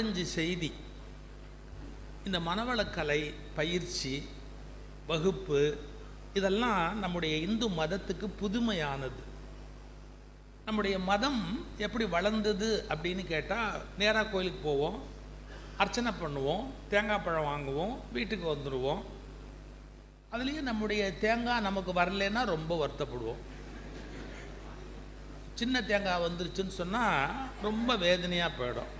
அஞ்சு செய்தி. இந்த மனவளக்கலை பயிற்சி வகுப்பு இதெல்லாம் நம்முடைய இந்து மதத்துக்கு புதுமையானது. நம்முடைய மதம் எப்படி வளர்ந்தது அப்படின்னு கேட்டால் நேராக கோயிலுக்கு போவோம் அர்ச்சனை பண்ணுவோம் தேங்காய் பழம் வாங்குவோம் வீட்டுக்கு வந்துடுவோம் அதுலேயும் நம்முடைய தேங்காய் நமக்கு வரலைன்னா ரொம்ப வருத்தப்படுவோம். சின்ன தேங்காய் வந்துருச்சுன்னு சொன்னால் ரொம்ப வேதனையாக போயிடும்.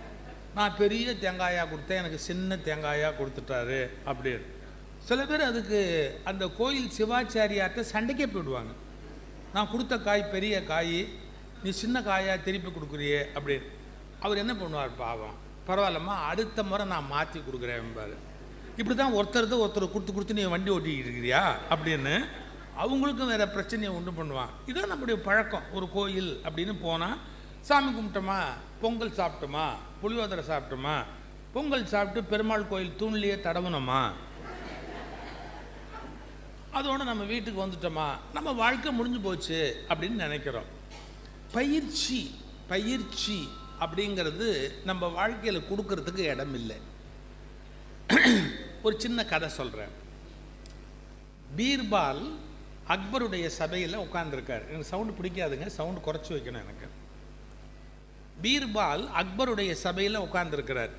நான் பெரிய தேங்காயாக கொடுத்தேன் எனக்கு சின்ன தேங்காயாக கொடுத்துட்டாரு அப்படின்னு. சில பேர் அதுக்கு அந்த கோயில் சிவாச்சாரியார்கிட்ட சண்டைக்கே போயிடுவாங்க. நான் கொடுத்த காய் பெரிய காய் நீ சின்ன காயாக திருப்பி கொடுக்குறியே அப்படின்னு. அவர் என்ன பண்ணுவார் பாவம் பரவாயில்லம்மா அடுத்த முறை நான் மாற்றி கொடுக்குறேன் இப்படி தான் ஒருத்தர் தான் ஒருத்தர் கொடுத்து கொடுத்து நீ வண்டி ஓட்டிக்கிட்டு இருக்கிறியா அப்படின்னு அவங்களுக்கும் வேறு பிரச்சனையை உண்டு பண்ணுவான். இதுதான் நம்முடைய பழக்கம். ஒரு கோயில் அப்படின்னு போனால் சாமி கும்பிட்டோமா? பொங்கல் சாப்பிட்டோமா? புளியோதரை சாப்பிட்டோமா? பொங்கல் சாப்பிட்டு பெருமாள் கோயில் தூண்லேயே தடவணுமா அதோட நம்ம வீட்டுக்கு வந்துட்டோமா? நம்ம வாழ்க்கை முடிஞ்சு போச்சு அப்படின்னு நினைக்கிறோம். பயிற்சி பயிற்சி அப்படிங்கிறது நம்ம வாழ்க்கையில் கொடுக்கறதுக்கு இடம் இல்லை. ஒரு சின்ன கதை சொல்கிறேன் பீர்பால் அக்பருடைய சபையில் உட்காந்துருக்கார் எனக்கு சவுண்டு பிடிக்காதுங்க. சவுண்டு குறைச்சி வைக்கணும் எனக்கு. பீர்பால் அக்பருடைய சபையில் உட்காந்துருக்கிறார்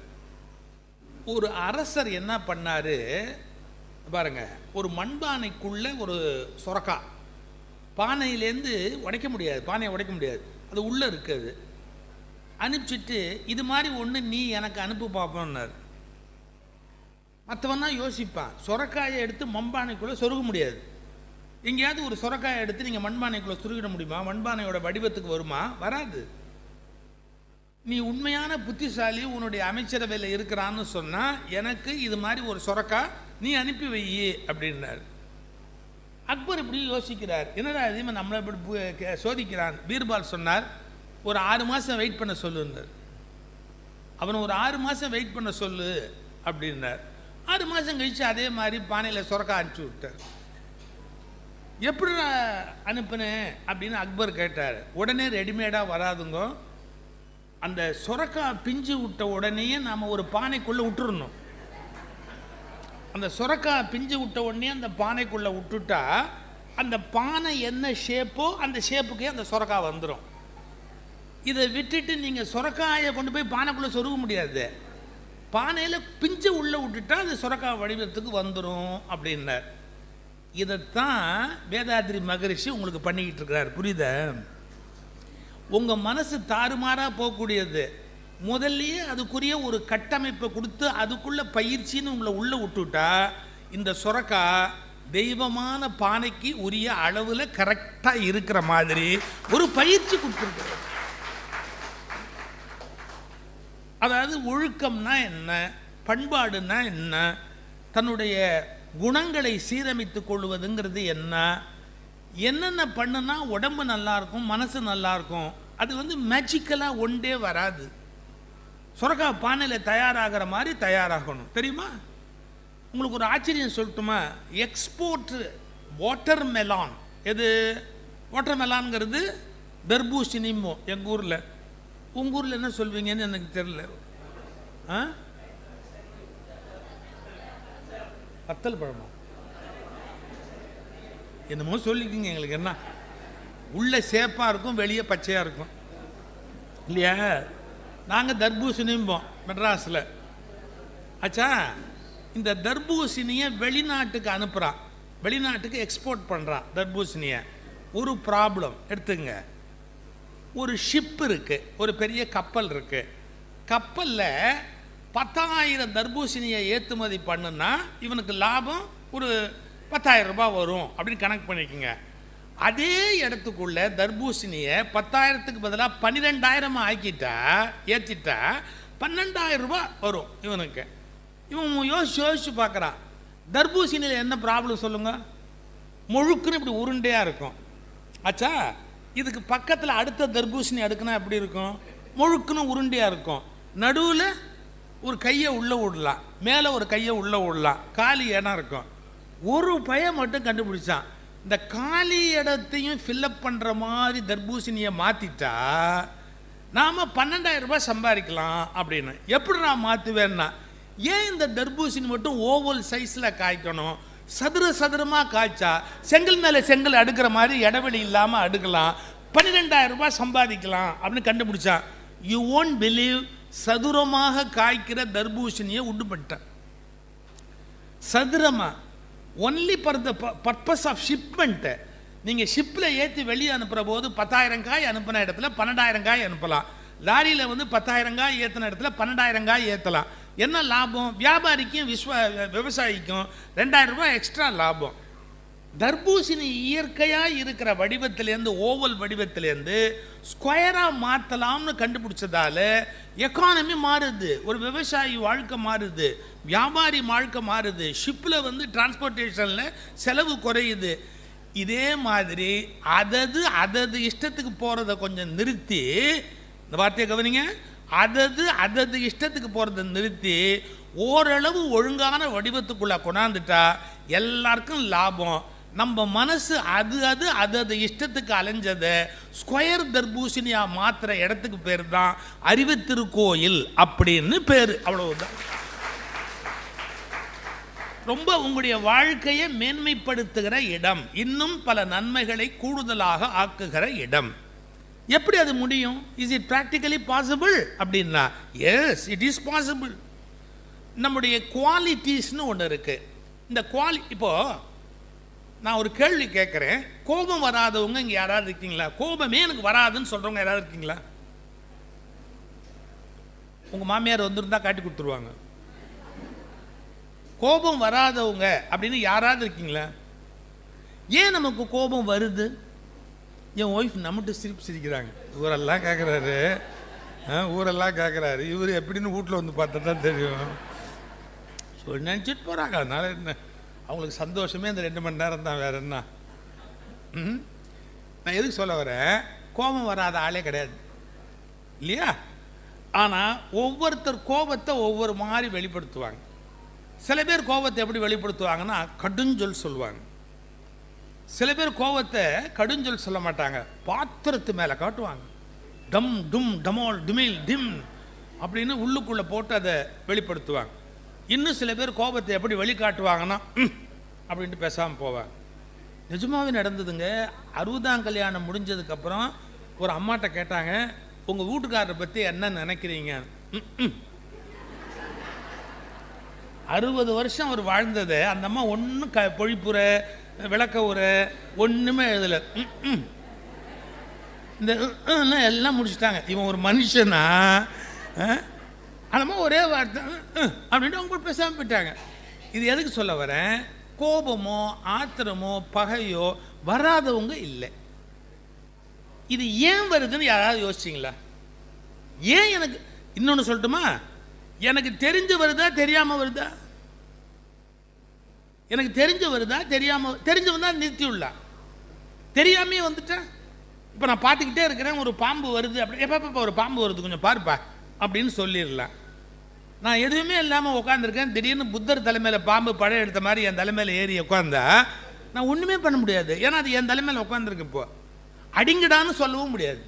ஒரு அரசர் என்ன பண்ணார்? பாருங்க ஒரு மண்பானைக்குள்ள ஒரு சொரக்கா. பானையிலேருந்து உடைக்க முடியாது பானையை உடைக்க முடியாது. அது உள்ளே இருக்குது அனுப்பிச்சிட்டு இது மாதிரி ஒன்று நீ எனக்கு அனுப்பு பார்ப்போன்னார் மற்றவன் தான் யோசிப்பான் சொரக்காயை எடுத்து மண்பானைக்குள்ளே சொருக முடியாது. எங்கேயாவது ஒரு சொரக்காயை எடுத்து நீங்கள் மண்பானைக்குள்ளே சுருகிட முடியுமா? மண்பானையோட வடிவத்துக்கு வருமா? வராது. நீ உண்மையான புத்திசாலி உன்னுடைய அமைச்சரவையில் இருக்கிறான்னு சொன்னால் எனக்கு இது மாதிரி ஒரு சொரக்கா நீ அனுப்பி வையி அப்படின்னாரு. அக்பர் இப்படி யோசிக்கிறார். என்னடா அதிகமாக நம்மளை இப்படி சோதிக்கிறான்? பீர்பால் சொன்னார் ஒரு ஆறு மாதம் வெயிட் பண்ண சொல்லுன்னார். அவனை ஒரு ஆறு மாதம் வெயிட் பண்ண சொல்லு அப்படின்னார். ஆறு மாதம் கழித்து அதே மாதிரி பானையில் சுரக்கா அனுப்பிச்சி விட்டார். எப்படி அனுப்புனேன் அப்படின்னு அக்பர் கேட்டார். உடனே ரெடிமேடாக வராதுங்க அந்த சுரக்கா பிஞ்சு விட்ட உடனேயே நாம் ஒரு பானைக்குள்ளே விட்டுறணும் அந்த சுரக்கா பிஞ்சு விட்ட உடனே அந்த பானைக்குள்ளே விட்டுட்டா அந்த பானை என்ன ஷேப்போ அந்த ஷேப்புக்கே அந்த சுரக்கா வந்துடும் இதை விட்டுட்டு நீங்கள் சுரக்காயை கொண்டு போய் பானைக்குள்ளே சொருக முடியாது. பானையில் பிஞ்சு உள்ளே விட்டுட்டா அது சுரக்கா வடிவத்துக்கு வந்துடும் அப்படின்னார். இதைத்தான் வேதாத்ரி மகரிஷி உங்களுக்கு பண்ணிக்கிட்டு இருக்கிறார். புரியுதா? உங்கள் மனசு தாறுமாறாக போகக்கூடியது. முதல்லயே அதுக்குரிய ஒரு கட்டமைப்பை கொடுத்து அதுக்குள்ள பயிற்சின்னு உங்களை உள்ளே விட்டுட்டா இந்த சுரக்கா தெய்வமான பானைக்கு உரிய அளவில் கரெக்டாக இருக்கிற மாதிரி ஒரு பயிற்சி கொடுத்துருக்கு. அதாவது ஒழுக்கம்னா என்ன பண்பாடுனா என்ன தன்னுடைய குணங்களை சீரமைத்துக் கொள்வதுங்கிறது என்ன என்னென்ன பண்ணுனா உடம்பு நல்லாயிருக்கும் மனசு நல்லாயிருக்கும் அது வந்து மேஜிக்கலாக ஒன்றே வராது. சுரக்கா பானையில் தயாராகிற மாதிரி தயாராகணும். தெரியுமா? உங்களுக்கு ஒரு ஆச்சரியம் சொல்லட்டுமா? எக்ஸ்போர்ட் வாட்டர் மெலான் எது? வாட்டர் மெலான்ங்கிறது தர்பூசணிமோ எங்கள் ஊரில். உங்கள் ஊரில் என்ன சொல்வீங்கன்னு எனக்கு தெரியல. ஆ? பத்தல் பழமா? என்னமோ சொல்லிக்கோங்க எங்களுக்கு என்ன? உள்ளே சேப்பாக இருக்கும் வெளியே பச்சையாக இருக்கும். இல்லையா? நாங்கள் தர்பூசணிம்போம் மெட்ராஸில். ஆச்சா இந்த தர்பூசணியை வெளிநாட்டுக்கு அனுப்புகிறான் வெளிநாட்டுக்கு எக்ஸ்போர்ட் பண்ணுறான் தர்பூசணியை. ஒரு ப்ராப்ளம் எடுத்துங்க ஒரு ஷிப் இருக்குது ஒரு பெரிய கப்பல் இருக்குது கப்பலில் பத்தாயிரம் தர்பூசணியை ஏற்றுமதி பண்ணுன்னா இவனுக்கு லாபம் ஒரு பத்தாயிரம் ரூபாய் வரும் அப்படின்னு கணக்கு பண்ணிக்கோங்க. அதே இடத்துக்குள்ள தர்பூசணியை பத்தாயிரத்துக்கு பதிலாக பன்னிரெண்டாயிரம் ஆக்கிட்டா ஏற்றிட்டா பன்னெண்டாயிரம் ரூபாய் வரும் இவனுக்கு. இவன் யோசிச்சு யோசிச்சு பார்க்குறான். தர்பூசணியில் என்ன ப்ராப்ளம் சொல்லுங்க? முழுக்குன்னு இப்படி உருண்டையாக இருக்கும். ஆச்சா இதுக்கு பக்கத்தில் அடுத்த தர்பூசணி அடுக்குனா எப்படி இருக்கும்? முழுக்குன்னு உருண்டையாக இருக்கும். நடுவில் ஒரு கையை உள்ளே விடலாம். மேலே ஒரு கையை உள்ளே விடலாம். காலி இடம் இருக்கும். ஒரு பையன் மட்டும் கண்டுபிடிச்சான் இந்த காலி இடத்தையும் ஃபில்லப் பண்ணுற மாதிரி தர்பூசணியை மாற்றிட்டா நாம் பன்னெண்டாயிரம் ரூபாய் சம்பாதிக்கலாம் அப்படின்னு. எப்படி நான் மாற்றுவேன்னா ஏன் இந்த தர்பூசணி மட்டும் ஓவல் சைஸில் காய்க்கணும்? சதுர சதுரமாக காய்ச்சா செங்கல் மேலே செங்கல் அடுக்கிற மாதிரி இடைவெளி இல்லாமல் அடுக்கலாம். பன்னிரெண்டாயிரம் ரூபாய் சம்பாதிக்கலாம் அப்படின்னு கண்டுபிடிச்சான் யூ ஓன்ட் பிலீவ் சதுரமாக காய்க்கிற தர்பூசணியை உண்டுபட்டேன் சதுரமாக only for the purpose of shipment நீங்கள் ஷிப்பில் ஏற்றி வெளியே அனுப்புகிற போது பத்தாயிரம் காய் அனுப்பின இடத்துல பன்னெண்டாயிரம் காய் அனுப்பலாம். லாரியில் வந்து பத்தாயிரம் காய் ஏற்றின இடத்துல பன்னெண்டாயிரம் காய் ஏற்றலாம் என்ன லாபம்? வியாபாரிக்கும் விஸ்வ விவசாயிக்கும் ரெண்டாயிரம் ரூபாய் எக்ஸ்ட்ரா லாபம். தர்பூசணி இயற்கையாக இருக்கிற வடிவத்திலேருந்து ஓவல் வடிவத்திலேருந்து ஸ்கொயராக மாற்றலாம்னு கண்டுபிடிச்சதால எக்கானமி மாறுது. ஒரு விவசாயி வாழ்க்கை மாறுது. வியாபாரி வாழ்க்கை மாறுது. ஷிப்பில் வந்து டிரான்ஸ்போர்ட்டேஷனில் செலவு குறையுது. இதே மாதிரி அதது அதது இஷ்டத்துக்கு போகிறத கொஞ்சம் நிறுத்தி இந்த வார்த்தையை கவனிங்க. அதது அதது இஷ்டத்துக்கு போகிறத நிறுத்தி ஓரளவு ஒழுங்கான வடிவத்துக்குள்ளே கொண்டாந்துட்டா எல்லாருக்கும் லாபம். நம்ம மனசு அது அது அது அது இஷ்டத்துக்கு அலைஞ்சதை ஸ்கொயர் தர்பூசணியா மாத்திர இடத்துக்கு பேர் தான் அறிவு திருக்கோயில் அப்படின்னு பேர். அவ்வளவுதான். ரொம்ப உங்களுடைய வாழ்க்கையை மேன்மைப்படுத்துகிற இடம் இன்னும் பல நன்மைகளை கூடுதலாக ஆக்குகிற இடம். எப்படி அது முடியும்? இஸ் இட் ப்ராக்டிக்கலி பாசிபிள் அப்படின்னா எஸ் இட் இஸ் பாசிபிள் நம்முடைய குவாலிட்டிஸ்னு ஒன்று இருக்கு. இந்த குவாலி இப்போ நான் ஒரு கேள்வி கேட்குறேன். கோபம் வராதவங்க இங்கே யாராவது இருக்கீங்களா? கோபமே எனக்கு வராதுன்னு சொல்கிறவங்க யாராவது இருக்கீங்களா? உங்கள் மாமியார் வந்திருந்தா காட்டி கொடுத்துருவாங்க. கோபம் வராதவங்க அப்படின்னு யாராவது இருக்கீங்களா? ஏன் நமக்கு கோபம் வருது? என் ஒய்ஃப் நம்மகிட்ட சிரிப்பு சிரிக்கிறாங்க. ஊரெல்லாம் கேட்குறாரு ஊரெல்லாம் கேட்குறாரு இவர் எப்படின்னு வீட்டில் வந்து பார்த்தா தான் தெரியும். சொல்லி நினச்சிட்டு போகிறாங்க அதனால என்ன? அவங்களுக்கு சந்தோஷமே அந்த ரெண்டு மணி நேரம் தான் வேற என்ன? ம் நான் எதுக்கு சொல்ல வரேன்? கோபம் வராத ஆளே கிடையாது. இல்லையா? ஆனால் ஒவ்வொருத்தர் கோபத்தை ஒவ்வொரு மாதிரி வெளிப்படுத்துவாங்க. சில பேர் கோபத்தை எப்படி வெளிப்படுத்துவாங்கன்னா கடுஞ்சொல் சொல்லுவாங்க. சில பேர் கோபத்தை கடுஞ்சொல் சொல்ல மாட்டாங்க. பாத்திரத்து மேலே காட்டுவாங்க. டம் டும் டமோல் டிமில் டிம் அப்படின்னு உள்ளுக்குள்ளே போட்டு அதை வெளிப்படுத்துவாங்க. இன்னும் சில பேர் கோபத்தை எப்படி வெளிக்காட்டுவாங்கன்னா அப்படின்ட்டு பேசாமல் போவாங்க. நிஜமாகவே நடந்ததுங்க. அறுபதாம் கல்யாணம் முடிஞ்சதுக்கப்புறம் ஒரு அம்மாட்ட கேட்டாங்க உங்கள் வீட்டுக்காரரை பற்றி என்ன நினைக்கிறீங்க? அறுபது வருஷம் அவர் வாழ்ந்தது. அந்த அம்மா ஒன்றும் க பொழிப்புற விளக்க உரை ஒன்றுமே எழுதலை. இந்த எல்லாம் முடிச்சுட்டாங்க. இவன் ஒரு மனுஷனா? அஹ்? ஒரே வார்த்தை அப்படின்ட்டு அவங்க பேசாமல் போயிட்டாங்க. இது எதுக்கு சொல்ல வரேன்? கோபமோ ஆத்திரமோ பகையோ வராதவங்க இல்லை. இது ஏன் வருதுன்னு யாராவது யோசிச்சிங்களா? ஏன் எனக்கு இன்னொன்று சொல்லட்டுமா? எனக்கு தெரிஞ்சு வருதா தெரியாமல் வருதா? எனக்கு தெரிஞ்சு வருதா தெரியாமல் தெரிஞ்சு வந்தால் நிறுத்தி உள்ளா தெரியாமே வந்துட்டேன் இப்போ நான் பார்த்துக்கிட்டே இருக்கிறேன் ஒரு பாம்பு வருது அப்படி எப்போ ஒரு பாம்பு வருது கொஞ்சம் பாருப்பா. அப்படின்னு சொல்லிடலாம். நான் எதுவுமே இல்லாமல் உட்காந்துருக்கேன் திடீர்னு புத்தர் தலைமையில் பாம்பு படம் எடுத்த மாதிரி என் தலைமையில் ஏறி உட்காந்தா நான் ஒன்றுமே பண்ண முடியாது. ஏன்னா அது என் தலைமையில் உட்காந்துருக்கு இப்போ. அடிங்கடான்னு சொல்லவும் முடியாது.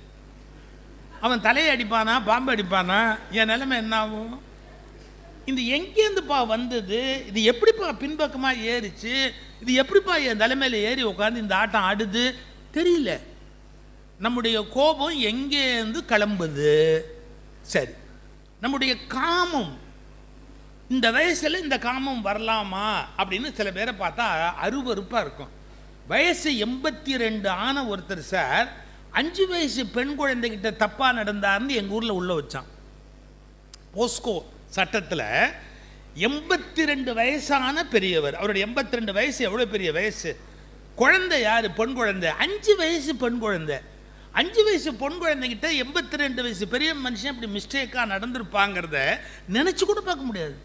அவன் தலையை அடிப்பானா பாம்பு அடிப்பானா என் நிலைமை என்ன ஆகும்? இந்த எங்கேருந்துப்பா வந்தது? இது எப்படிப்பா பின்பக்கமாக ஏறிச்சு? இது எப்படிப்பா என் தலைமையில் ஏறி உட்காந்து இந்த ஆட்டம் ஆடுது? தெரியல. நம்முடைய கோபம் எங்கேருந்து கிளம்புது? சரி. நம்முடைய காமம் இந்த வயசில் இந்த காமம் வரலாமா அப்படின்னு சில பேரை பார்த்தா அருவருப்பாக இருக்கும். வயசு எண்பத்தி ரெண்டு ஆன ஒருத்தர் சார் அஞ்சு வயசு பெண் குழந்தைகிட்ட தப்பாக நடந்தார்னு எங்கள் ஊரில் உள்ள வச்சான். போஸ்கோ சட்டத்தில் எண்பத்தி ரெண்டு வயசான பெரியவர் அவருடைய எண்பத்தி ரெண்டு வயசு எவ்வளோ பெரிய வயசு? குழந்தை யார்? பெண் குழந்தை. அஞ்சு வயசு பெண் குழந்தை. அஞ்சு வயசு பொன் குழந்தைகிட்ட எண்பத்தி ரெண்டு வயசு பெரிய மனுஷன் இப்படி மிஸ்டேக்காக நடந்திருப்பாங்கிறத நினச்சி கூட பார்க்க முடியாது.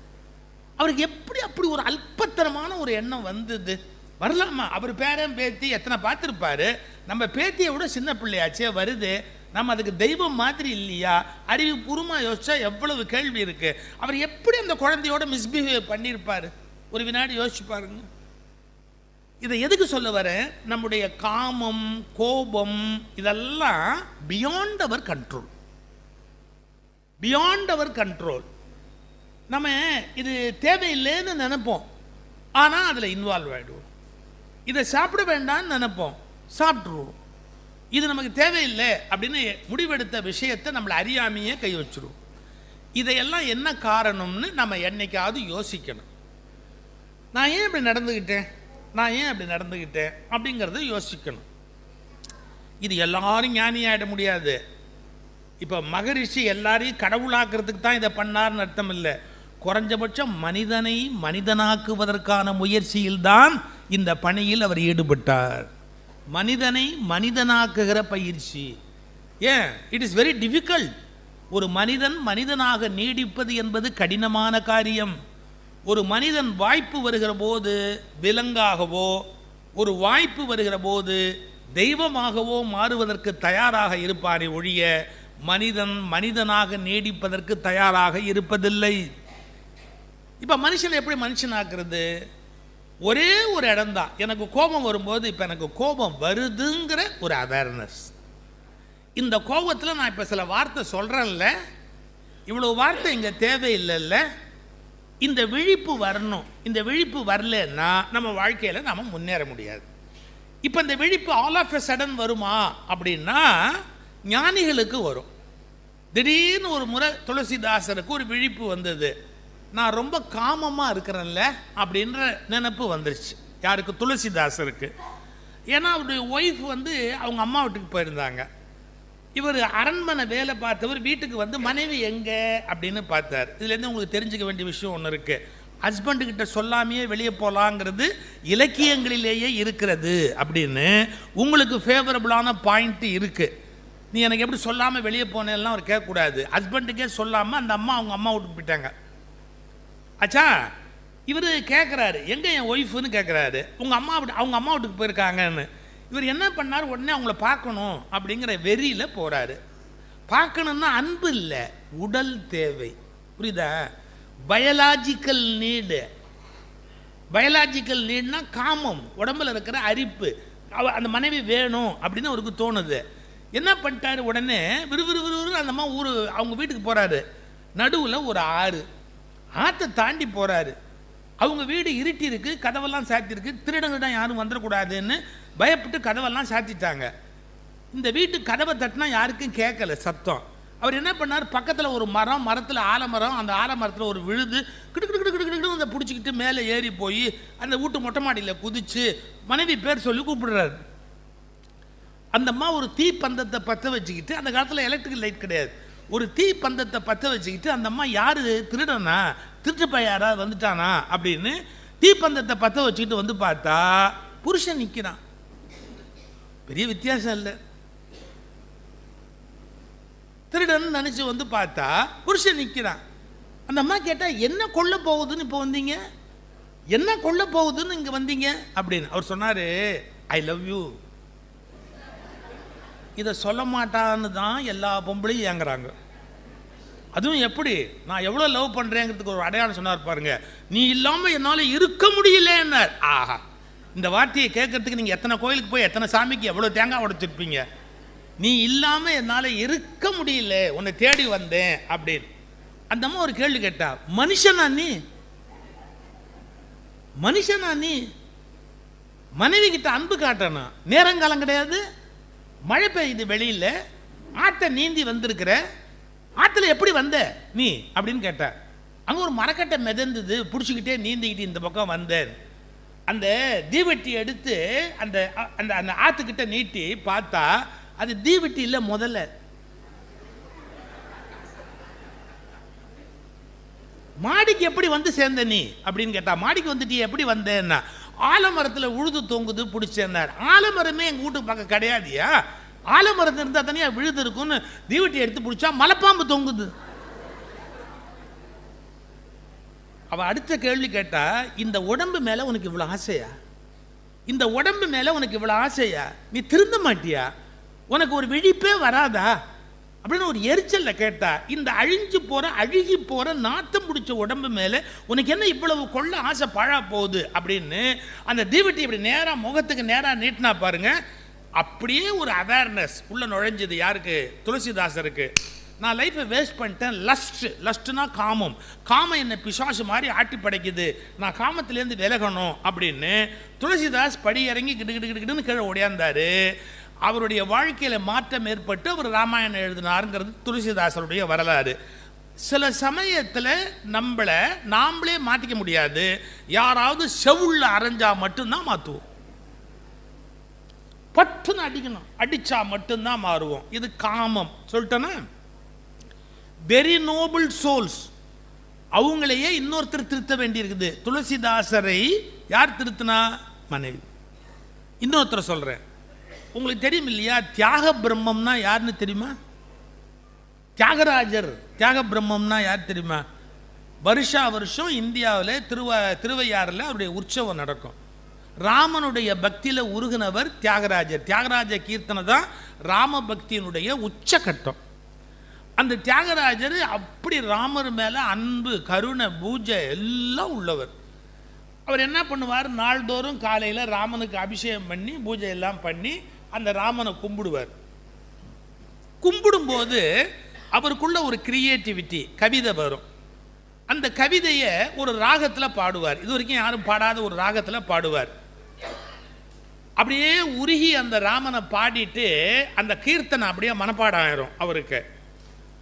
அவருக்கு எப்படி அப்படி ஒரு அல்பத்தனமான ஒரு எண்ணம் வந்தது? வரலாமா? அவர் பேரன் பேத்தி எத்தனை பார்த்துருப்பாரு? நம்ம பேத்தியை விட சின்ன பிள்ளையாச்சே வருது. நம்ம அதுக்கு தெய்வம் மாதிரி இல்லையா? அறிவுபூர்வமாக யோசிச்சா எவ்வளவு கேள்வி இருக்குது அவர் எப்படி அந்த குழந்தையோட மிஸ்பிஹேவ் பண்ணியிருப்பார்? ஒரு வினாடி யோசிச்சு பாருங்க. இதை எதுக்கு சொல்ல வர நம்முடைய காமம் கோபம் இதெல்லாம் beyond our control beyond our control நம்ம இது தேவையில்லைன்னு நினைப்போம். ஆனால் அதில் இன்வால்வ் ஆகிடுவோம் இதை சாப்பிட வேண்டாம்னு நினைப்போம். சாப்பிட்ருவோம் இது நமக்கு தேவையில்லை அப்படின்னு முடிவெடுத்த விஷயத்தை நம்மளை அறியாமையே கை வச்சுருவோம். இதையெல்லாம் என்ன காரணம்னு நம்ம என்னைக்காவது யோசிக்கணும். நான் ஏன் இப்படி நடந்துக்கிட்டேன் நான் ஏன் அப்படி நடந்துக்கிட்டேன் அப்படிங்கிறத யோசிக்கணும். இது எல்லாரும் ஞானி ஆகிட முடியாது. இப்போ மகரிஷி எல்லாரையும் கடவுளாக்குறதுக்கு தான் இதை பண்ணார்னு அர்த்தம் இல்லை. குறைஞ்சபட்சம் மனிதனை மனிதனாக்குவதற்கான முயற்சியில்தான் இந்த பணியில் அவர் ஈடுபட்டார். மனிதனை மனிதனாக்குகிற பயிற்சி. ஏன்? இட் இஸ் வெரி டிஃபிகல்ட் ஒரு மனிதன் மனிதனாக நீடிப்பது என்பது கடினமான காரியம். ஒரு மனிதன் வாய்ப்பு வருகிற போது விலங்காகவோ ஒரு வாய்ப்பு வருகிற போது தெய்வமாகவோ மாறுவதற்கு தயாராக இருப்பாரே ஒழிய மனிதன் மனிதனாக நீடிப்பதற்கு தயாராக இருப்பதில்லை. இப்போ மனுஷனை எப்படி மனுஷனாக்குறது? ஒரே ஒரு இடம்தான் எனக்கு கோபம் வரும்போது இப்போ எனக்கு கோபம் வருதுங்கிற ஒரு அவேர்னஸ் இந்த கோபத்தில் நான் இப்போ சில வார்த்தை சொல்கிறேன்ல இவ்வளோ வார்த்தை இங்கே தேவையில்லைல்ல. இந்த விழிப்பு வரணும். இந்த விழிப்பு வரலன்னா நம்ம வாழ்க்கையில் நாம் முன்னேற முடியாது. இப்போ இந்த விழிப்பு ஆல் ஆஃப் எ சடன் வருமா அப்படின்னா ஞானிகளுக்கு வரும். திடீர்னு ஒரு முறை துளசிதாசருக்கு ஒரு விழிப்பு வந்தது. நான் ரொம்ப காமமாக இருக்கிறேன்ல அப்படின்ற நினப்பு வந்துருச்சு. யாருக்கு? துளசிதாசருக்கு. ஏன்னா அவருடைய ஒய்ஃப் வந்து அவங்க அம்மா வீட்டுக்கு போயிருந்தாங்க. இவர் அரண்மனை வேலை பார்த்தவர் வீட்டுக்கு வந்து மனைவி எங்கே? அப்படின்னு பார்த்தார். இதுலேருந்து உங்களுக்கு தெரிஞ்சுக்க வேண்டிய விஷயம் ஒன்று இருக்குது ஹஸ்பண்டுக்கிட்ட சொல்லாமையே வெளியே போகலாங்கிறது இலக்கியங்களிலேயே இருக்கிறது அப்படின்னு உங்களுக்கு ஃபேவரபுளான பாயிண்ட்டு இருக்குது நீ எனக்கு எப்படி சொல்லாமல் வெளியே போனேன்லாம் அவர் கேட்கக்கூடாது. ஹஸ்பண்டுக்கே சொல்லாமல் அந்த அம்மா அவங்க அம்மா வீட்டுக்கு போயிட்டாங்க. ஆச்சா இவர் கேட்குறாரு எங்கே என் ஒய்ஃபுன்னு கேட்குறாரு உங்கள் அம்மா அவங்க அம்மா வீட்டுக்கு போயிருக்காங்கன்னு. இவர் என்ன பண்ணார்? உடனே அவங்கள பார்க்கணும் அப்படிங்கிற வெறியில் போகிறாரு பார்க்கணுன்னா அன்பு இல்லை உடல் தேவை. புரியுதா? பயாலாஜிக்கல் நீடு பயாலாஜிக்கல் நீட்னா காமம் உடம்பில் இருக்கிற அரிப்பு. அவ அந்த மனைவி வேணும் அப்படின்னு அவருக்கு தோணுது. என்ன பண்ணிட்டாரு? உடனே விறுவிறு விறுவிறு அந்த அம்மா ஊர் அவங்க வீட்டுக்கு போகிறாரு நடுவில் ஒரு ஆறு. ஆற்றை தாண்டி போகிறாரு அவங்க வீடு இருட்டி இருக்கு கதவெல்லாம் சாத்திருக்கு திருடங்கிடம் யாரும் வந்துடக்கூடாதுன்னு பயப்பட்டு கதவெல்லாம் சாத்திட்டாங்க. இந்த வீட்டு கதவை தட்டினா யாருக்கும் கேட்கல சத்தம். அவர் என்ன பண்ணார்? பக்கத்தில் ஒரு மரம் மரத்தில் ஆலமரம் அந்த ஆலமரத்தில் ஒரு விழுது கிடு கிடு கிடு கிடு கிடு அதை பிடிச்சிக்கிட்டு மேலே ஏறி போய் அந்த வீட்டு மொட்டை மாடியில் குதிச்சு மனைவி பேர் சொல்லி கூப்பிடுறாரு. அந்த அம்மா ஒரு தீ பந்தத்தை பற்ற வச்சுக்கிட்டு அந்த காலத்தில் எலக்ட்ரிக் லைட் கிடையாது. ஒரு தீ பந்தத்தை பற்ற வச்சுக்கிட்டு அந்த அம்மா யார்? திருடனா? திருட்டு யாராவது வந்துட்டானா அப்படின்னு தீப்பந்தத்தை பற்ற வச்சுக்கிட்டு வந்து பார்த்தா புருஷன் நிற்கிறான் பெரிய வித்தியாசம் இல்லை. திருடன் நினச்சி வந்து பார்த்தா புருஷன் நிற்கிறான் அந்த அம்மா கேட்டால் என்ன கொள்ள போகுதுன்னு இப்போ வந்தீங்க? என்ன கொள்ள போகுதுன்னு இங்கே வந்தீங்க? அப்படின்னு. அவர் சொன்னார் ஐ லவ் யூ இதை சொல்ல மாட்டான்னு தான் எல்லா பொம்பளையும் ஏங்குறாங்க. அதுவும் எப்படி? நான் எவ்வளோ லவ் பண்ணுறேங்கிறதுக்கு ஒரு அடையாளம் சொன்னார் பாருங்க. நீ இல்லாமல் என்னால் இருக்க முடியலன்னார். ஆஹா. இந்த வார்த்தையை கேட்கறதுக்கு நீங்கள் எத்தனை கோயிலுக்கு போய் எத்தனை சாமிக்கு எவ்வளோ தேங்காய் உடைச்சிருப்பீங்க? நீ இல்லாமல் என்னால் இருக்க முடியல உன்னை தேடி வந்தேன் அப்படின்னு. அந்த அம்மா ஒரு கேள்வி கேட்டா மனுஷனா நீ? மனுஷனா நீ? மனைவி கிட்ட அன்பு காட்டணும் நேரங்காலம் கிடையாது. மழை பெய்யுது வெளியில். ஆற்றை நீந்தி வந்திருக்கிற. ஆற்றுல எப்படி வந்த? நீ அப்படின்னு கேட்டார் அங்கே ஒரு மரக்கட்டை மிதந்தது பிடிச்சிக்கிட்டே நீந்திக்கிட்டு இந்த பக்கம் வந்தேன் அந்த தீவெட்டி எடுத்து அந்த அந்த அந்த ஆற்றுக்கிட்ட நீட்டி பார்த்தா அது தீவெட்டி இல்லை முதல்ல. மாடிக்கு எப்படி வந்து சேர்ந்த நீ? அப்படின்னு கேட்டா மாடிக்கு வந்துட்டு எப்படி வந்தேன்னா ஆலமரத்தில் உழுது தொங்குது பிடிச்சேன்னார். ஆலமரமே எங்கள் வீட்டுக்கு பக்கம் கிடையாதியா? ஆலமரத்தில் இருந்தால் தனியாக விழுது இருக்கும்னு தீவட்டி எடுத்து பிடிச்சா மலைப்பாம்பு தொங்குது. அவள் அடுத்த கேள்வி கேட்டால் இந்த உடம்பு மேலே உனக்கு இவ்வளோ ஆசையா? இந்த உடம்பு மேலே உனக்கு இவ்வளோ ஆசையா? நீ திருந்த மாட்டியா? உனக்கு ஒரு விழிப்பே வராதா? அப்படின்னு ஒரு எரிச்சலில் கேட்டா இந்த அழிஞ்சு போகிற அழுகி போகிற நாத்தம் பிடிச்ச உடம்பு மேலே உனக்கு என்ன இவ்வளவு கொள்ள ஆசை பழா போகுது அப்படின்னு அந்த தீவட்டி இப்படி நேராக முகத்துக்கு நேராக நீட்டினா பாருங்க அப்படியே ஒரு அவேர்னஸ் உள்ள நுழைஞ்சது யாருக்கு? துளசிதாசருக்கு. நான் லைஃப்பை வேஸ்ட் பண்ணிட்டேன். லஸ்ட் லஸ்ட்னா காமம். காமம் என்னை பிசாசு மாதிரி ஆட்டி படைக்குது. நான் காமத்திலேருந்து விலகணும் அப்படின்னு துளசிதாஸ் படி இறங்கி கிடு கிடு கிடு கிடுன்னு கீழே ஓடியாந்தார். அவருடைய வாழ்க்கையில் மாற்றம் ஏற்பட்டு அவர் ராமாயணம் எழுதினாருங்கிறது துளசிதாசருடைய வரலாறு. சில சமயத்தில் நம்மளை நாம்ளே மாற்றிக்க முடியாது. யாராவது செவுள்ள அரைஞ்சால் மட்டும்தான் மாற்றுவோம் பட்டுன்னு அடிக்கணும். அடிச்சா மட்டும்தான் மாறுவோம். இது காமம். சொல்லிட்டேன்னா வெரி நோபிள் சோல்ஸ் அவங்களையே இன்னொருத்தர் திருத்த வேண்டியிருக்குது. துளசிதாசரை யார் திருத்தினா? மனைவி. இன்னொருத்தர் சொல்கிறேன் உங்களுக்கு தெரியும் இல்லையா? தியாக பிரம்மம்னா யாருன்னு தெரியுமா? தியாகராஜர். தியாக பிரம்மம்னா யார் தெரியுமா? வருஷா வருஷம் இந்தியாவில் திருவ திருவையாறில் அவருடைய உற்சவம் நடக்கும். ராமனுடைய பக்தியில் உருகினவர் தியாகராஜர். தியாகராஜ கீர்த்தனை தான் ராம பக்தியினுடைய உச்சகட்டம். அந்த தியாகராஜர் அப்படி ராமர் மேலே அன்பு கருணை பூஜை எல்லாம் உள்ளவர். அவர் என்ன பண்ணுவார்? நாள்தோறும் காலையில் ராமனுக்கு அபிஷேகம் பண்ணி பூஜை எல்லாம் பண்ணி அந்த ராமனை கும்பிடுவார். கும்பிடும்போது அவருக்குள்ள ஒரு கிரியேட்டிவிட்டி கவிதை வரும். அந்த கவிதையை ஒரு ராகத்தில் பாடுவார். இது வரைக்கும் யாரும் பாடாத ஒரு ராகத்தில் பாடுவார். அப்படியே உருகி அந்த ராமனை பாடிட்டு அந்த கீர்த்தனை அப்படியே மனப்பாடம் ஆயிரும் அவருக்கு.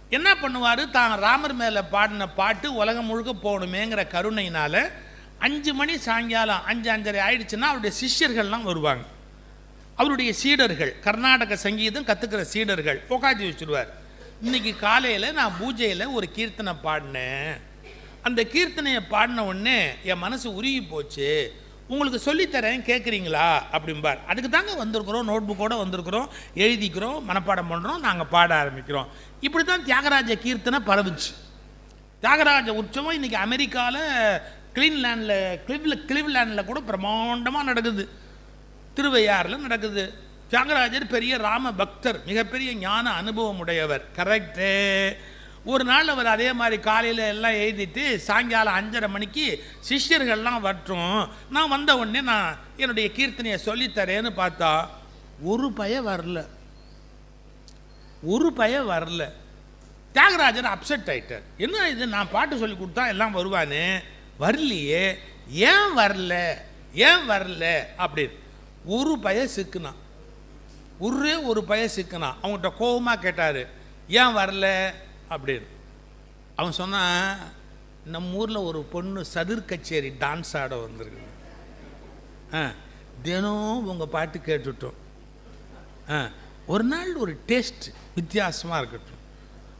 என்ன பண்ணுவார்? தான் ராமர் மேலே பாடின பாட்டு உலகம் முழுக்க போகணுமேங்கிற கருணையினால் அஞ்சு மணி சாயங்காலம் அஞ்சு அஞ்சரை ஆயிடுச்சுன்னா அவருடைய சிஷ்யர்கள்லாம் வருவாங்க. அவருடைய சீடர்கள் கர்நாடக சங்கீதம் கற்றுக்கிற சீடர்கள் உக்காச்சி வச்சுருவார். இன்னைக்கு காலையில் நான் பூஜையில் ஒரு கீர்த்தனை பாடினேன். அந்த கீர்த்தனையை பாடின உடனே என் மனசு உருகி போச்சு. உங்களுக்கு சொல்லித்தரேன் கேட்குறீங்களா அப்படிம்பார். அதுக்கு தாங்க வந்திருக்கிறோம் நோட்புக்கோட வந்திருக்கிறோம் எழுதிக்கிறோம் மனப்பாடம் பண்ணுறோம் நாங்கள் பாட ஆரம்பிக்கிறோம். இப்படி தான் தியாகராஜ கீர்த்தனை பரவுச்சு. தியாகராஜ உற்சவம் இன்றைக்கி அமெரிக்காவில் கிளீன்லேண்டில் கிளிவ்ல கிளிவ்லேண்டில் கூட பிரம்மாண்டமாக நடக்குது. திருவையாறில் நடக்குது. தியாகராஜர் பெரிய ராம பக்தர் மிகப்பெரிய ஞான அனுபவம் உடையவர் கரெக்டு ஒரு நாள் அவர் அதே மாதிரி காலையில் எல்லாம் எழுதிட்டு சாயங்காலம் அஞ்சரை மணிக்கு சிஷ்யர்கள்லாம் வற்றும் நான் வந்த உடனே நான் என்னுடைய கீர்த்தனையை சொல்லித்தரேன்னு பார்த்தா ஒரு பய வரல. ஒரு பய வரல. தியாகராஜர் அப்செட் ஆயிட்டார். என்ன இது? நான் பாட்டு சொல்லி கொடுத்தா எல்லாம் வருவானு? வரலையே. ஏன் வரல? ஏன் வரல? அப்படின்னு. ஒரு பய சிக்குனான். ஒரே ஒரு பய சிக்குனான். அவங்ககிட்ட கோபமாக கேட்டார். ஏன் வரல? அப்படின்னு அவன் சொன்னான் நம்ம ஊரில் ஒரு பொண்ணு சதுர் கச்சேரி டான்ஸ் ஆட வந்திருக்கு ஆ தினம் உங்கள் பாட்டு கேட்டுட்டோம். ஆ ஒரு நாள் ஒரு டேஸ்ட் வித்தியாசமாக இருக்கட்டும்.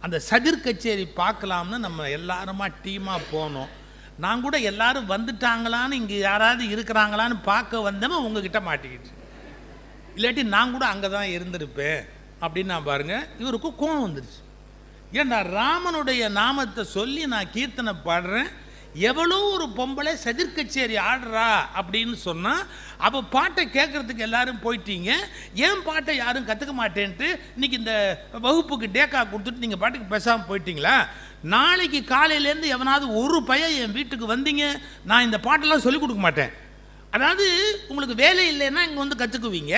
அந்த சதிர் கச்சேரி பார்க்கலாம்னு நம்ம எல்லாருமா டீமாக போனோம். நான் கூட எல்லாரும் வந்துட்டாங்களான்னு இங்கே யாராவது இருக்கிறாங்களான்னு பார்க்க வந்தவன் உங்ககிட்ட மாட்டிக்கிட்டு இல்லாட்டி நான் கூட அங்கே தான் இருந்திருப்பேன். அப்படின்னு நான் பாருங்கள் இவருக்கு கோவம் வந்துடுச்சு ஏன்டா ராமனுடைய நாமத்தை சொல்லி நான் கீர்த்தனை பாடுறேன். எவ்வளோ ஒரு பொம்பளை சதிர்கச்சேரி ஆடுறா அப்படின்னு சொன்னால் அவள் பாட்டை கேட்குறதுக்கு எல்லாரும் போயிட்டீங்க. ஏன் பாட்டை யாரும் கற்றுக்க மாட்டேன்ட்டு இன்னைக்கு இந்த வகுப்புக்கு டேக்கா கொடுத்துட்டு நீங்கள் பாட்டுக்கு பேசாமல் போயிட்டீங்களா? நாளைக்கு காலையிலேருந்து எவனாவது ஒரு பையன் என் வீட்டுக்கு வந்தீங்க நான் இந்த பாட்டெல்லாம் சொல்லிக் கொடுக்க மாட்டேன். அதாவது உங்களுக்கு வேலை இல்லைன்னா இங்கே வந்து கற்றுக்குவீங்க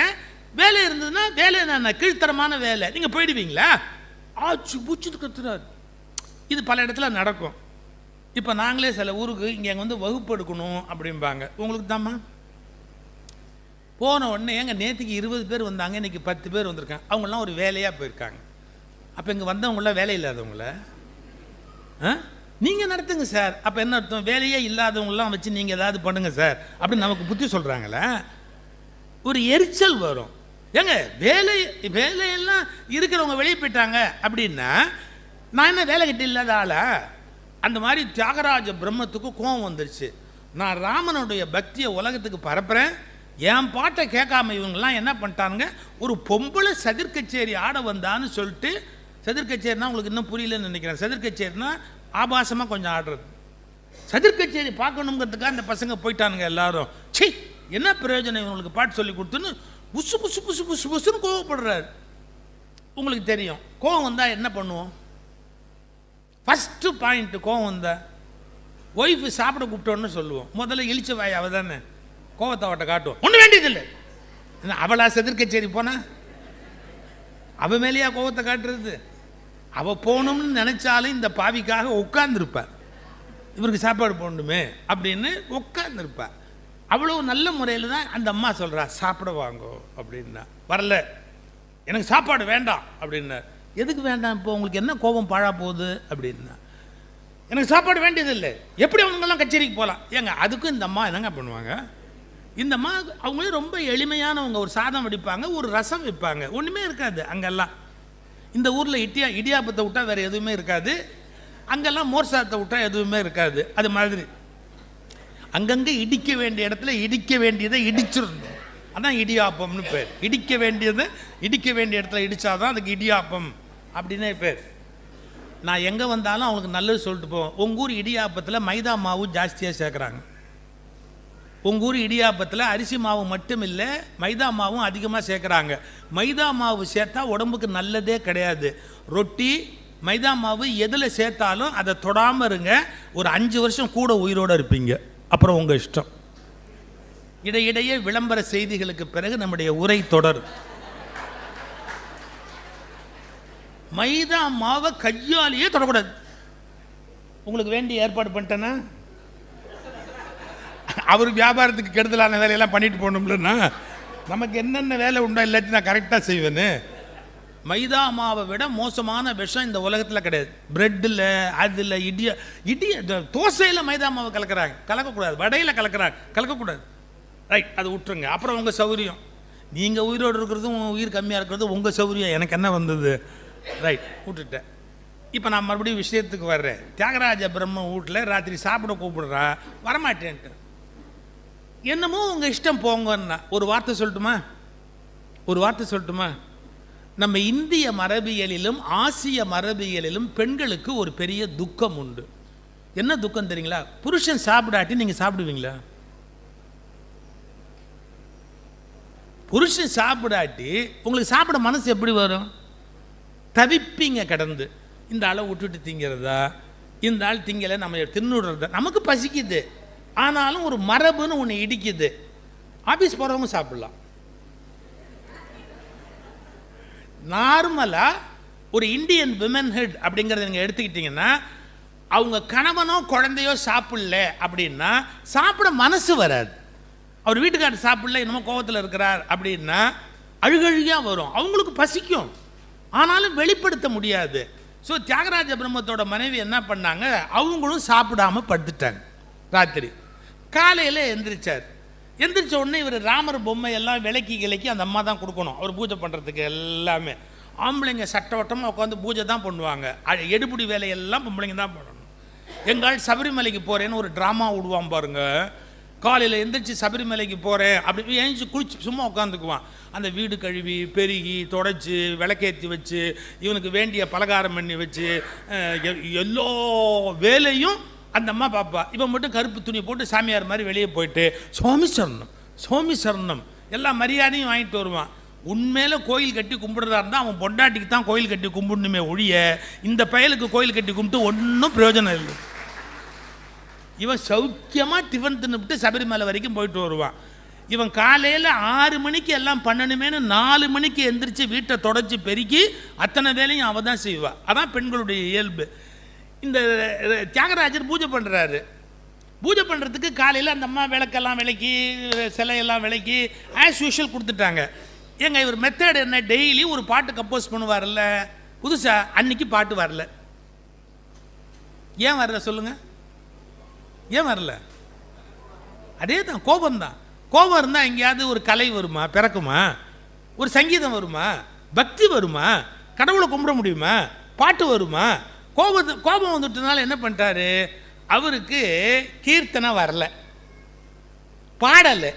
வேலை இருந்ததுன்னா வேலை என்ன கீழ்த்தரமான வேலை. நீங்கள் போயிடுவீங்களா? ஆச்சு பூச்சுட்டு கத்துறாரு இது பல இடத்துல நடக்கும். இப்போ நாங்களே சில ஊருக்கு இங்கே வந்து வகுப்பு எடுக்கணும் அப்படிம்பாங்க. உங்களுக்கு தாம்மா போன உடனே ஏங்க நேற்றுக்கு இருபது பேர் வந்தாங்க இன்னைக்கு பத்து பேர் வந்திருக்காங்க. அவங்களாம் ஒரு வேலையாக போயிருக்காங்க. அப்போ இங்கே வந்தவங்களாம் வேலை இல்லாதவங்கள? ஆ? நீங்கள் நடத்துங்க சார். அப்போ என்ன அர்த்தம்? வேலையே இல்லாதவங்களாம் வச்சு நீங்கள் ஏதாவது பண்ணுங்கள் சார். அப்படின்னு நமக்கு புத்தி சொல்கிறாங்களே ஒரு எரிச்சல் வரும். ஏங்க வேலை வேலையெல்லாம் இருக்கிறவங்க வெளியே போயிட்டாங்க அப்படின்னா நான் என்ன வேலை கிட்ட இல்லாத ஆளா? அந்த மாதிரி தியாகராஜ பிரம்மத்துக்கு கோபம் வந்துருச்சு. நான் ராமனுடைய பக்தியை உலகத்துக்கு பரப்புகிறேன் என் பாட்டை கேட்காம இவங்கெல்லாம் என்ன பண்ணிட்டானுங்க? ஒரு பொம்பளை சதிர்கச்சேரி ஆட வந்தான்னு சொல்லிட்டு சதிர்கச்சேரினா உங்களுக்கு இன்னும் புரியலன்னு நினைக்கிறேன். சதிர்கச்சேரினா ஆபாசமாக கொஞ்சம் ஆடுறது. சதிர்கச்சேரி பார்க்கணுங்கிறதுக்காக அந்த பசங்க போயிட்டானுங்க எல்லாரும். ச்சீ என்ன பிரயோஜனம் இவங்களுக்கு பாட்டு சொல்லி கொடுத்துன்னு புசு புசு புசு புசு புசுன்னு கோவப்படுறார். உங்களுக்கு தெரியும் கோவம் வந்தால் என்ன பண்ணுவோம்? ஃபஸ்ட்டு பாயிண்ட்டு கோவம் வந்தா ஒய்ஃபு சாப்பிட கூப்பிட்டோன்னு சொல்லுவோம். முதல்ல இழிச்ச வாய் அவ தானே. கோவத்தை அவட்ட காட்டுவோம். ஒன்றும் வேண்டியதில்லை. அவளா செதிர்க்கச்சேரி போனா? அவ மேலேயா கோவத்தை காட்டுறது? அவ போகணும்னு நினைச்சாலும் இந்த பாவிக்காக உட்கார்ந்துருப்பார் இவருக்கு சாப்பாடு போடணுமே அப்படின்னு உட்கார்ந்துருப்பார் அவ்வளோ நல்ல முறையில் தான் அந்த அம்மா சொல்கிறா சாப்பிட வாங்கோ அப்படின்னா. வரல. எனக்கு சாப்பாடு வேண்டாம் அப்படின்னா. எதுக்கு வேண்டாம் இப்போ? உங்களுக்கு என்ன கோபம் பாழா போகுது? அப்படின்னா. எனக்கு சாப்பாடு வேண்டியதில்லை. எப்படி அவங்கெல்லாம் கச்சேரிக்கு போகலாம்? ஏங்க அதுக்கும் இந்த அம்மா என்னங்க பண்ணுவாங்க? இந்த அம்மா அவங்களே ரொம்ப எளிமையானவங்க. ஒரு சாதம் வடிப்பாங்க ஒரு ரசம் வைப்பாங்க. ஒன்றுமே இருக்காது அங்கெல்லாம். இந்த ஊரில் இட்டியா இடியாப்பத்தை விட்டால் வேறு எதுவுமே இருக்காது. அங்கெல்லாம் மோர் சாதத்தை விட்டால் எதுவுமே இருக்காது. அது மாதிரி. அங்கங்கே இடிக்க வேண்டிய இடத்துல இடிக்க வேண்டியதை இடிச்சிடணும். அதான் இடியாப்பம்னு பேர். இடிக்க வேண்டியதை இடிக்க வேண்டிய இடத்துல இடித்தாதான் அதுக்கு இடியாப்பம் அப்படின்னே பேர். நான் எங்கே வந்தாலும் அவங்களுக்கு நல்லது சொல்லிட்டு போவேன். உங்கள் ஊர் இடியாப்பத்தில் மைதா மாவு ஜாஸ்தியாக சேர்க்குறாங்க. உங்கள் ஊர் இடியாப்பத்தில் அரிசி மாவு மட்டும் இல்லை மைதா மாவும் அதிகமாக சேர்க்குறாங்க. மைதா மாவு சேர்த்தா உடம்புக்கு நல்லதே கிடையாது. ரொட்டி மைதா மாவு எதில் சேர்த்தாலும் அதை தொடாமல் இருங்க. ஒரு அஞ்சு வருஷம் கூட உயிரோடு இருப்பீங்க. அப்புறம் உங்கள் இஷ்டம். இடையிடையே விளம்பர செய்திகளுக்கு பிறகு நம்முடைய உரை தொடரும் மைதா மாவை கையாலேயே தொடக்கூடாது. உங்களுக்கு வேண்டிய ஏற்பாடு பண்ணிட்டேன்னா? அவர் வியாபாரத்துக்கு கெடுதலான வேலையெல்லாம் பண்ணிட்டு போகணும்லன்னா நமக்கு என்னென்ன வேலை உண்டோ இல்லாட்டி நான் கரெக்டாக செய்வேன்னு மைதா மாவை விட மோசமான விஷம் இந்த உலகத்தில் கிடையாது. பிரெட்டில் அதில் இடிய இடிய இந்த தோசையில் மைதா மாவை கலக்கிறாங்க. கலக்கக்கூடாது. வடையில் கலக்கிறாங்க. கலக்கக்கூடாது. ரைட் அது விட்டுருங்க அப்புறம் உங்கள் சௌகரியம் நீங்கள் உயிரோடு இருக்கிறதும் உயிர் கம்மியாக இருக்கிறதும் உங்கள் சௌகரியம் எனக்கு என்ன வந்தது? ரைட் விட்டுட்டேன் இப்போ நான் மறுபடியும் விஷயத்துக்கு வர்றேன். தியாகராஜ பிரம்ம வீட்டில் ராத்திரி சாப்பிட கூப்பிடுறா. வரமாட்டேன்ட்டு. என்னமோ உங்கள் இஷ்டம் போங்கன்னா. ஒரு வார்த்தை சொல்லட்டுமா? ஒரு வார்த்தை சொல்லட்டுமா? நம்ம இந்திய மரபியலிலும் ஆசிய மரபியலிலும் பெண்களுக்கு ஒரு பெரிய துக்கம் உண்டு. என்ன துக்கம் தெரியுங்களா? புருஷன் சாப்பிடாட்டி நீங்கள் சாப்பிடுவீங்களா? புருஷன் சாப்பிடாட்டி உங்களுக்கு சாப்பிட மனசு எப்படி வரும்? தவிப்பீங்க கடந்து. இந்த ஆளை விட்டுட்டு திங்கிறதா? இந்த ஆள் திங்கலை நம்ம தின்னுடுறதா? நமக்கு பசிக்குது. ஆனாலும் ஒரு மரபுன்னு ஒன்று இடிக்குது. ஆஃபீஸ் போகிறவங்க சாப்பிடலாம். நார்மலாக ஒரு இந்தியன் விமன் ஹெட் அப்படிங்கிறத நீங்கள் எடுத்துக்கிட்டிங்கன்னா அவங்க கணவனோ குழந்தையோ சாப்பிடல அப்படின்னா சாப்பிட மனசு வராது. அவர் வீட்டுக்காரர் சாப்பிடல என்னமோ கோபத்தில் இருக்கிறார் அப்படின்னா அழுகழுகியாக வரும். அவங்களுக்கு பசிக்கும். ஆனாலும் வெளிப்படுத்த முடியாது. ஸோ தியாகராஜ பிரம்மத்தோட மனைவி என்ன பண்ணாங்க? அவங்களும் சாப்பிடாம படுத்துட்டாங்க. ராத்திரி. காலையில் எந்திரிச்சார். எந்திரிச்ச உடனே இவர் ராமர் பொம்மை எல்லாம் விலைக்கு கிளக்கி அந்த அம்மா தான் கொடுக்கணும். அவர் பூஜை பண்ணுறதுக்கு எல்லாமே. ஆம்பளைங்க சட்டவட்டமாக உட்காந்து பூஜை தான் பண்ணுவாங்க. அ- வேலையெல்லாம் பொம்பளைங்க தான் பண்ணணும். எங்கால் சபரிமலைக்கு போகிறேன்னு ஒரு ட்ராமா விடுவான் பாருங்க. காலையில் எந்திரிச்சு சபரிமலைக்கு போகிறேன் அப்படி ஏஞ்சி குளிச்சு சும்மா உட்காந்துக்குவான் அந்த வீடு கழுவி பெருகி தொடச்சி விளக்கேற்றி வச்சு இவனுக்கு வேண்டிய பலகாரம் பண்ணி வச்சு எ- எல்லா வேலையும் அந்த அம்மா பாப்பா இவன் மட்டும் கருப்பு துணி போட்டு சாமியார் மாதிரி வெளியே போயிட்டு சுவாமி சரணம் சுவாமி சரணம். எல்லா மரியாதையும் வாங்கிட்டு வருவான். உண்மையில் கோயில் கட்டி கும்பிடுறதா இருந்தால் அவன் பொண்டாட்டிக்கு தான் கோயில் கட்டி கும்பிடணுமே ஒழிய இந்த பயலுக்கு கோயில் கட்டி கும்பிட்டு ஒன்றும் பிரயோஜனம் இல்லை. இவன் சௌக்கியமாக டிஃபன் தின்னுபிட்டு சபரிமலை வரைக்கும் போயிட்டு வருவான். இவன் காலையில் ஆறு மணிக்கு எல்லாம் பண்ணணுமேனு நாலு மணிக்கு எந்திரிச்சு வீட்டை தொடச்சி பெருக்கி அத்தனை வேலையும் அவள் தான் செய்வாள் அதான் பெண்களுடைய இயல்பு. இந்த தியாகராஜர் பூஜை பண்ணுறாரு பூஜை பண்ணுறதுக்கு காலையில் அந்த அம்மா விளக்கெல்லாம் விளக்கி சிலையெல்லாம் விளக்கி ஆஸ் யூஷுவல் கொடுத்துட்டாங்க. ஏங்க இவர் மெத்தட் என்ன? டெய்லி ஒரு பாட்டு கம்போஸ் பண்ணுவார்ல. புதுசாக அன்னைக்கு பாட்டு வரல. ஏன் வரல சொல்லுங்கள் ஏன் வரல? அதே தான் கோபம் தான் கோபம் இருந்தால் எங்கேயாவது ஒரு கலை வருமா? பிறக்குமா? ஒரு சங்கீதம் வருமா? பக்தி வருமா? கடவுளை கும்பிட முடியுமா? பாட்டு வருமா? கோபத்து கோபம் வந்துட்டதுனால என்ன பண்ணிட்டாரு? அவருக்கு கீர்த்தனை வரல. பாடலை.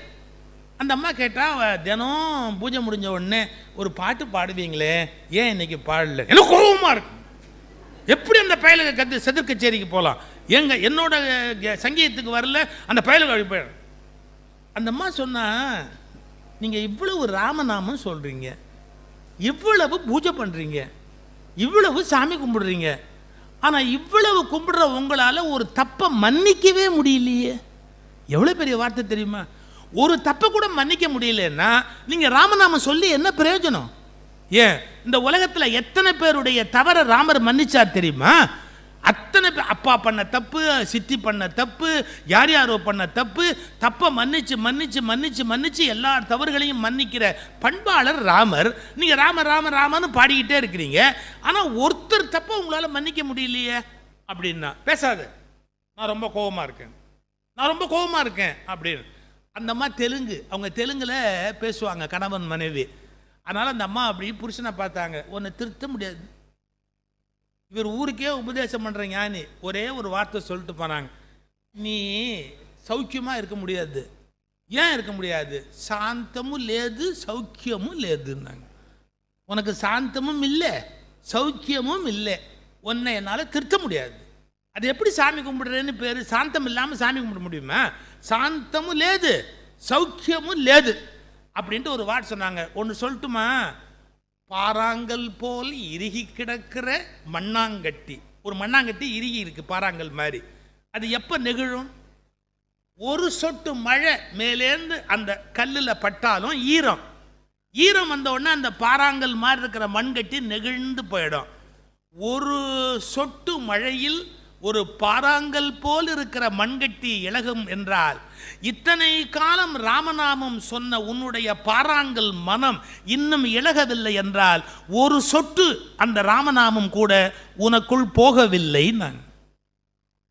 அந்த அம்மா கேட்டால் தினம் பூஜை முடிஞ்ச உடனே ஒரு பாட்டு பாடுவீங்களே ஏன் இன்னைக்கு பாடல? எனக்கு கோபமாக இருக்கும் எப்படி அந்த பயலுக்கு கத்து செதிர் கச்சேரிக்கு போகலாம் எங்க என்னோட சங்கீதத்துக்கு வரல அந்த பயலுக அப்படி போயிடும். அந்த அம்மா சொன்னால் நீங்கள் இவ்வளவு ராமநாமம் சொல்கிறீங்க இவ்வளவு பூஜை பண்ணுறீங்க இவ்வளவு சாமி கும்பிடுறீங்க. ஆனால் இவ்வளவு கும்பிடுற உங்களால் ஒரு தப்பை மன்னிக்கவே முடியலையே. எவ்வளோ பெரிய வார்த்தை தெரியுமா? ஒரு தப்பை கூட மன்னிக்க முடியலன்னா நீங்கள் ராமநாமம் சொல்லி என்ன பிரயோஜனம்? ஏன்? இந்த உலகத்தில் எத்தனை பேருடைய தவற ராமர் மன்னிச்சார் தெரியுமா? அத்தனை பேர் அப்பா பண்ண தப்பு சித்தி பண்ண தப்பு யார் யாரோ பண்ண தப்பு தப்பை மன்னிச்சு மன்னிச்சு மன்னிச்சு மன்னிச்சு எல்லா தவறுகளையும் மன்னிக்கிற பண்பாளர் ராமர். நீங்கள் ராம ராம ராமன்னு பாடிக்கிட்டே இருக்கிறீங்க. ஆனால் ஒருத்தர் தப்பை உங்களால் மன்னிக்க முடியலையே அப்படின்னா பேசாது. நான் ரொம்ப கோபமாக இருக்கேன். நான் ரொம்ப கோபமாக இருக்கேன் அப்படின்னு. அந்த அம்மா தெலுங்கு. அவங்க தெலுங்கில் பேசுவாங்க கணவன் மனைவி. அதனால் அந்த அம்மா அப்படி புருஷனை பார்த்தாங்க. ஒன்று திருத்த முடியாது. இவர் ஊருக்கே உபதேசம் பண்ணுற ஞானி. ஒரே ஒரு வார்த்தை சொல்லிட்டு போனாங்க. நீ சௌக்கியமாக இருக்க முடியாது. ஏன் இருக்க முடியாது? சாந்தமும் லேது சௌக்கியமும் லேதுன்னாங்க. உனக்கு சாந்தமும் இல்லை சௌக்கியமும் இல்லை. உன்னை என்னால் திருத்த முடியாது. அது எப்படி சாமி கும்பிடுறேன்னு பேர்? சாந்தம் இல்லாமல் சாமி கும்பிட முடியுமா? சாந்தமும் லேது சௌக்கியமும் லேது. அப்படின்ட்டு ஒரு வார்த்தை சொன்னாங்க. ஒன்று சொல்லட்டுமா? பாறாங்கல் போல் இறுகி கிடக்கிற மண்ணாங்கட்டி. ஒரு மண்ணாங்கட்டி இறுகி இருக்கு பாறாங்கல் மாதிரி. அது எப்போ நெகிழும்? ஒரு சொட்டு மழை மேலேந்து அந்த கல்லில் பட்டாலும் ஈரம். ஈரம் வந்த உடனே அந்த பாறாங்கல் மாதிரி இருக்கிற மண்கட்டி நெகிழ்ந்து போயிடும். ஒரு சொட்டு மழையில் ஒரு பாறாங்கல் போல் இருக்கிற மண்கட்டி இழகும் என்றால் இத்தனை காலம் ராமநாமம் சொன்ன உன்னுடைய பாறாங்கல் மனம் இன்னும் இழகவில்லை என்றால் ஒரு சொட்டு அந்த ராமநாமம் கூட உனக்குள் போகவில்லை நான்.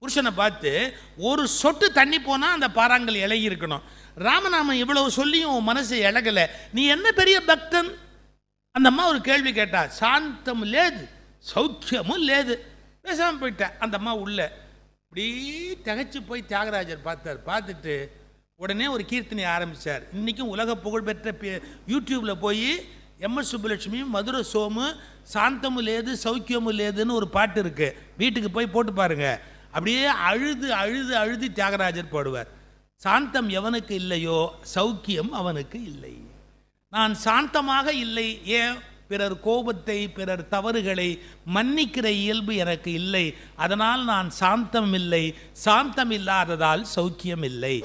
புருஷனை பார்த்து ஒரு சொட்டு தண்ணி போனால் அந்த பாறாங்கல் இலகி இருக்கணும். ராமநாமம் இவ்வளவு சொல்லியும் உன் மனசு இழகலை நீ என்ன பெரிய பக்தன்? அந்த அம்மா ஒரு கேள்வி கேட்டா சாந்தம் லேது சௌக்கியமும் லேது. பேசாமல் போயிட்டேன் அந்த அம்மா உள்ள இப்படி திகைச்சு போய் தியாகராஜர் பார்த்தார். பார்த்துட்டு உடனே ஒரு கீர்த்தனை ஆரம்பிச்சார். இன்றைக்கும் உலக புகழ்பெற்ற பே- யூடியூப்ல போய் எம்எஸ் சுப்புலட்சுமியும் மதுரை சோமு சாந்தமும் லேது சௌக்கியமும் லேதுன்னு ஒரு பாட்டு இருக்குது வீட்டுக்கு போய் போட்டு பாருங்கள் அப்படியே அழுது அழுது அழுது தியாகராஜர் பாடுவார். சாந்தம் எவனுக்கு இல்லையோ சௌக்கியம் அவனுக்கு இல்லை. நான் சாந்தமாக இல்லை ஏன் பிறர் கோபத்தை பிறர் தவறுகளை மன்னிக்கிற இயல்பு எனக்கு இல்லை. அதனால் நான் சாந்தம் இல்லை சாந்தம் இல்லாததால் சௌக்கியம் இல்லை